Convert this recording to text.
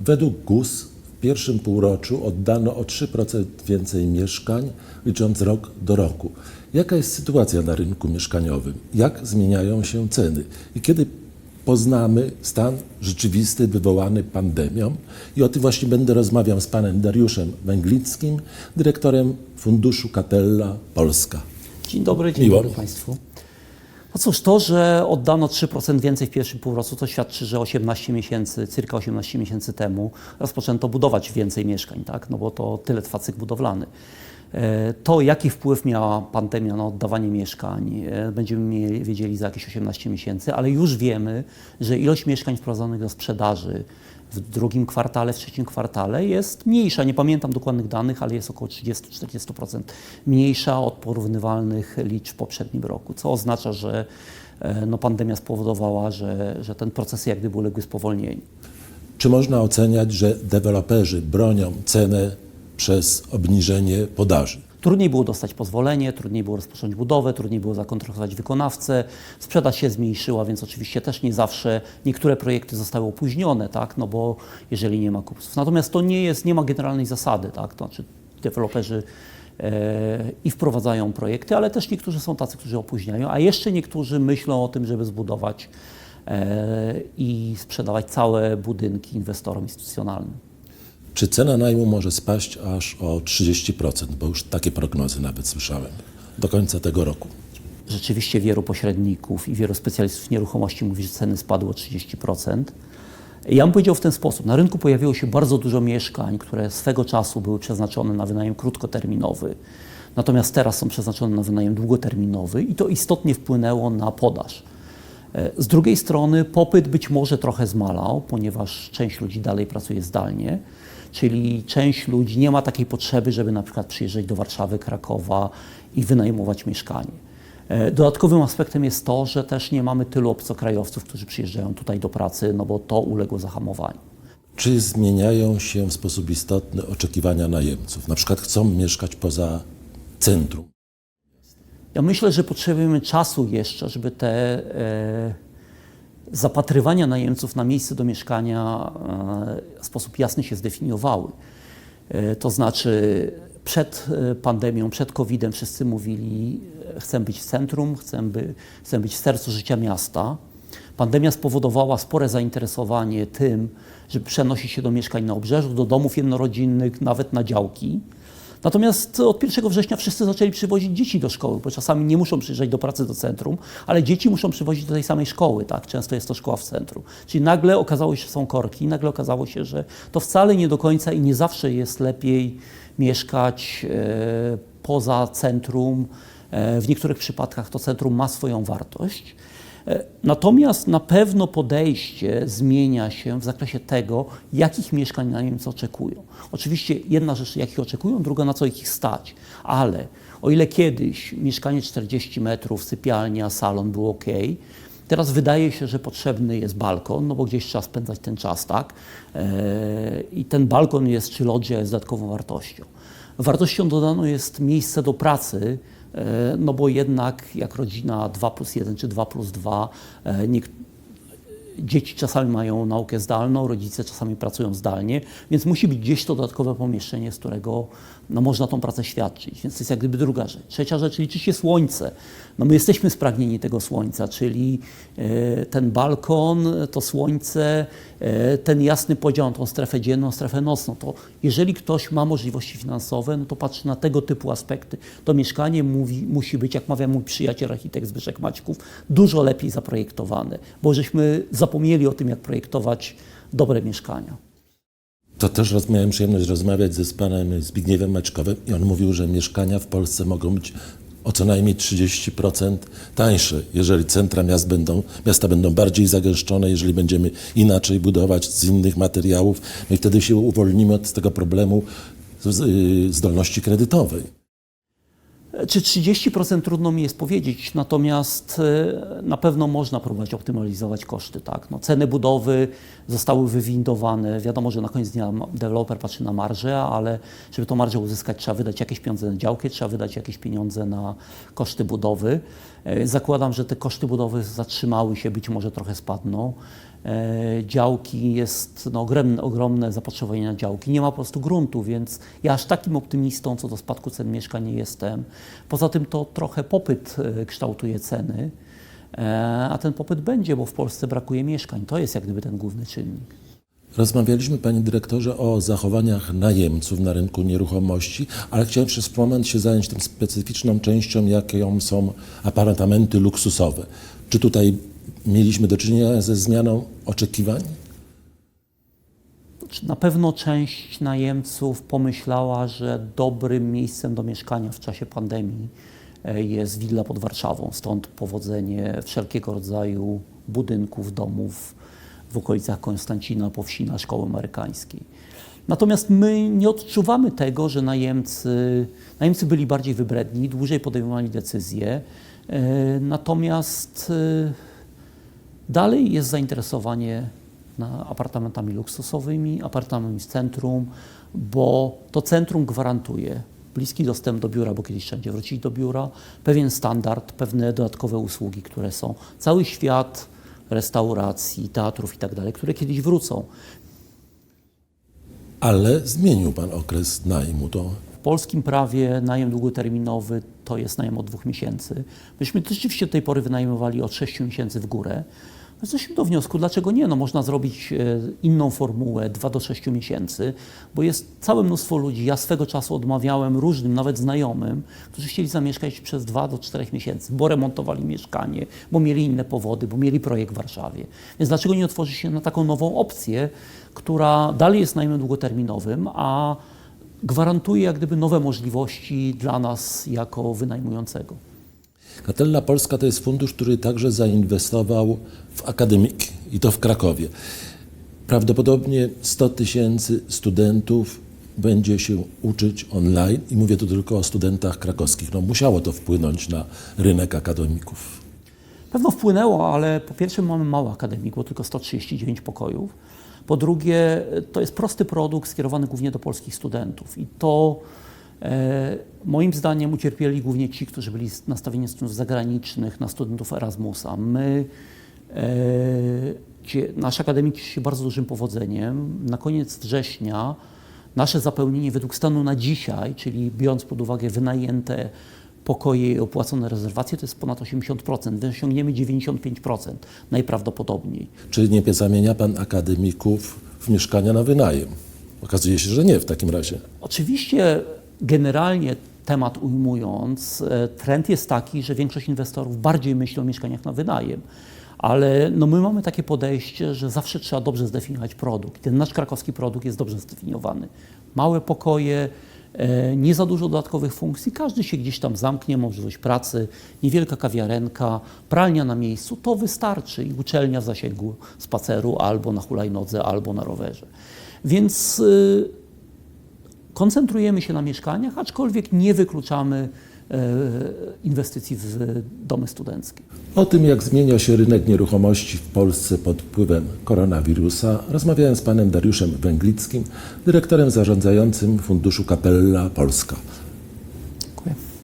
Według GUS w pierwszym półroczu oddano o 3% więcej mieszkań, licząc rok do roku. Jaka jest sytuacja na rynku mieszkaniowym? Jak zmieniają się ceny? I kiedy poznamy stan rzeczywisty wywołany pandemią? I o tym właśnie będę rozmawiał z panem Dariuszem Węglickim, dyrektorem Funduszu Catella Polska. Dzień dobry, dzień Miło. dobry Państwu. No cóż, to, że oddano 3% więcej w pierwszym półroczu, to świadczy, że 18 miesięcy, cyrka 18 miesięcy temu rozpoczęto budować więcej mieszkań, tak? no bo to tyle trwa cykl budowlany. E, To, jaki wpływ miała pandemia na oddawanie mieszkań, e, będziemy wiedzieli za jakieś 18 miesięcy, ale już wiemy, że ilość mieszkań wprowadzonych do sprzedaży w drugim kwartale, w trzecim kwartale jest mniejsza. Nie pamiętam dokładnych danych, ale jest około 30-40% mniejsza od porównywalnych liczb w poprzednim roku, co oznacza, że e, no, pandemia spowodowała, że, że ten proces jak gdyby uległy spowolnieniu. Czy można oceniać, że deweloperzy bronią cenę przez obniżenie podaży? Trudniej było dostać pozwolenie, trudniej było rozpocząć budowę, trudniej było zakontraktować wykonawcę. Sprzedaż się zmniejszyła, więc oczywiście też nie zawsze niektóre projekty zostały opóźnione, tak? no bo jeżeli nie ma kupców. Natomiast to nie jest, nie ma generalnej zasady, tak? to znaczy deweloperzy e, i wprowadzają projekty, ale też niektórzy są tacy, którzy opóźniają, a jeszcze niektórzy myślą o tym, żeby zbudować e, i sprzedawać całe budynki inwestorom instytucjonalnym. Czy cena najmu może spaść aż o 30%, bo już takie prognozy nawet słyszałem, do końca tego roku? Rzeczywiście wielu pośredników i wielu specjalistów nieruchomości mówi, że ceny spadły o 30%. Ja bym powiedział w ten sposób. Na rynku pojawiło się bardzo dużo mieszkań, które swego czasu były przeznaczone na wynajem krótkoterminowy. Natomiast teraz są przeznaczone na wynajem długoterminowy i to istotnie wpłynęło na podaż. E, Z drugiej strony popyt być może trochę zmalał, ponieważ część ludzi dalej pracuje zdalnie, czyli część ludzi nie ma takiej potrzeby, żeby na przykład przyjeżdżać do Warszawy, Krakowa i wynajmować mieszkanie. E, Dodatkowym aspektem jest to, że też nie mamy tylu obcokrajowców, którzy przyjeżdżają tutaj do pracy, no bo to uległo zahamowaniu. Czy zmieniają się w sposób istotny oczekiwania najemców? Na przykład chcą mieszkać poza centrum. Ja myślę, że potrzebujemy czasu jeszcze, żeby te e, zapatrywania najemców na miejsce do mieszkania e, w sposób jasny się zdefiniowały. E, to znaczy przed e, pandemią, przed COVID-em wszyscy mówili, chcę być w centrum, chcę, by, chcę być w sercu życia miasta. Pandemia spowodowała spore zainteresowanie tym, żeby przenosić się do mieszkań na obrzeżu, do domów jednorodzinnych, nawet na działki. Natomiast od 1 września wszyscy zaczęli przywozić dzieci do szkoły, bo czasami nie muszą przyjeżdżać do pracy do centrum, ale dzieci muszą przywozić do tej samej szkoły, tak? Często jest to szkoła w centrum. Czyli nagle okazało się, że są korki, nagle okazało się, że to wcale nie do końca i nie zawsze jest lepiej mieszkać e, poza centrum. E, w niektórych przypadkach to centrum ma swoją wartość. E, Natomiast na pewno podejście zmienia się w zakresie tego, jakich mieszkań najemcy oczekują. Oczywiście jedna rzecz, jakich oczekują, druga na co ich stać, ale o ile kiedyś mieszkanie 40 metrów, sypialnia, salon było ok, teraz wydaje się, że potrzebny jest balkon, no bo gdzieś trzeba spędzać ten czas, tak? E, I ten balkon jest, czy loggia jest dodatkową wartością. Wartością dodaną jest miejsce do pracy, no bo jednak jak rodzina 2 plus 1 czy 2 plus 2, e, niek- dzieci czasami mają naukę zdalną, rodzice czasami pracują zdalnie, więc musi być gdzieś to dodatkowe pomieszczenie, z którego no, można tą pracę świadczyć. Więc to jest jak gdyby druga rzecz. Trzecia rzecz liczy się słońce. No, my jesteśmy spragnieni tego słońca, czyli e, ten balkon, to słońce, e, ten jasny podział na tą strefę dzienną, strefę nocną. To jeżeli ktoś ma możliwości finansowe, no to patrzy na tego typu aspekty. To mieszkanie mówi, musi być, jak mawia mój przyjaciel architekt Zbyszek Maćków, dużo lepiej zaprojektowane, bo żeśmy zapomnieli o tym, jak projektować dobre mieszkania. To też miałem przyjemność rozmawiać ze z panem Zbigniewem Maćkowem i on mówił, że mieszkania w Polsce mogą być o co najmniej 30% tańsze, jeżeli centra miast będą, miasta będą bardziej zagęszczone, jeżeli będziemy inaczej budować z innych materiałów, no i wtedy się uwolnimy od tego problemu z- y, zdolności kredytowej. Czy 30% trudno mi jest powiedzieć, natomiast e, na pewno można próbować optymalizować koszty. Tak? No, ceny budowy zostały wywindowane. Wiadomo, że na koniec dnia deweloper patrzy na marżę, ale żeby tą marżę uzyskać, trzeba wydać jakieś pieniądze na działkę, trzeba wydać jakieś pieniądze na koszty budowy. E, Zakładam, że te koszty budowy zatrzymały się, być może trochę spadną. E, działki, jest no, ogromne, ogromne zapotrzebowanie na działki. Nie ma po prostu gruntu, więc ja aż takim optymistą co do spadku cen mieszkań nie jestem. Poza tym to trochę popyt e, kształtuje ceny, e, a ten popyt będzie, bo w Polsce brakuje mieszkań. To jest jak gdyby ten główny czynnik. Rozmawialiśmy, panie dyrektorze, o zachowaniach najemców na rynku nieruchomości, ale chciałem przez moment się zająć tym specyficzną częścią, jaką są apartamenty luksusowe. Czy tutaj mieliśmy do czynienia ze zmianą oczekiwań? Znaczy, Na pewno część najemców pomyślała, że dobrym miejscem do mieszkania w czasie pandemii e, jest willa pod Warszawą. Stąd powodzenie wszelkiego rodzaju budynków, domów w okolicach Konstancina, Powsina, szkoły amerykańskiej. Natomiast my nie odczuwamy tego, że najemcy, najemcy byli bardziej wybredni, dłużej podejmowali decyzje. E, Natomiast e, Dalej jest zainteresowanie apartamentami luksusowymi, apartamentami z centrum, bo to centrum gwarantuje bliski dostęp do biura, bo kiedyś trzeba będzie wrócić do biura, pewien standard, pewne dodatkowe usługi, które są. Cały świat restauracji, teatrów i tak dalej, które kiedyś wrócą. Ale zmienił pan okres najmu. To W polskim prawie najem długoterminowy to jest najem od dwóch miesięcy. Myśmy rzeczywiście do tej pory wynajmowali od 6 miesięcy w górę. Doszliśmy do wniosku, dlaczego nie? No, można zrobić e, inną formułę 2 do 6 miesięcy, bo jest całe mnóstwo ludzi. Ja swego czasu odmawiałem różnym, nawet znajomym, którzy chcieli zamieszkać przez 2 do 4 miesięcy, bo remontowali mieszkanie, bo mieli inne powody, bo mieli projekt w Warszawie. Więc dlaczego nie otworzyć się na taką nową opcję, która dalej jest najmem długoterminowym, a gwarantuje jak gdyby nowe możliwości dla nas jako wynajmującego. Katella Polska to jest fundusz, który także zainwestował w akademiki i to w Krakowie. Prawdopodobnie 100 tysięcy studentów będzie się uczyć online i mówię tu tylko o studentach krakowskich. No, musiało to wpłynąć na rynek akademików. Pewno wpłynęło, ale po pierwsze mamy mało akademik, bo tylko 139 pokojów. Po drugie, to jest prosty produkt skierowany głównie do polskich studentów i to moim zdaniem ucierpieli głównie ci, którzy byli nastawieni na studentów zagranicznych, na studentów Erasmusa. My, e, nasz akademik cieszy się bardzo dużym powodzeniem. Na koniec września nasze zapełnienie według stanu na dzisiaj, czyli biorąc pod uwagę wynajęte pokoje i opłacone rezerwacje, to jest ponad 80%. Wysiągniemy 95% najprawdopodobniej. Czy nie zamienia pan akademików w mieszkania na wynajem? Okazuje się, że nie w takim razie. Oczywiście generalnie temat ujmując, e, trend jest taki, że większość inwestorów bardziej myśli o mieszkaniach na wynajem. Ale no my mamy takie podejście, że zawsze trzeba dobrze zdefiniować produkt. Ten nasz krakowski produkt jest dobrze zdefiniowany. Małe pokoje, e, nie za dużo dodatkowych funkcji, każdy się gdzieś tam zamknie, możliwość pracy, niewielka kawiarenka, pralnia na miejscu, to wystarczy i uczelnia w zasięgu spaceru albo na hulajnodze, albo na rowerze. Więc y, koncentrujemy się na mieszkaniach, aczkolwiek nie wykluczamy e, inwestycji w domy studenckie. O tym, jak zmienia się rynek nieruchomości w Polsce pod wpływem koronawirusa, rozmawiałem z panem Dariuszem Węglickim, dyrektorem zarządzającym Funduszu Kapella Polska.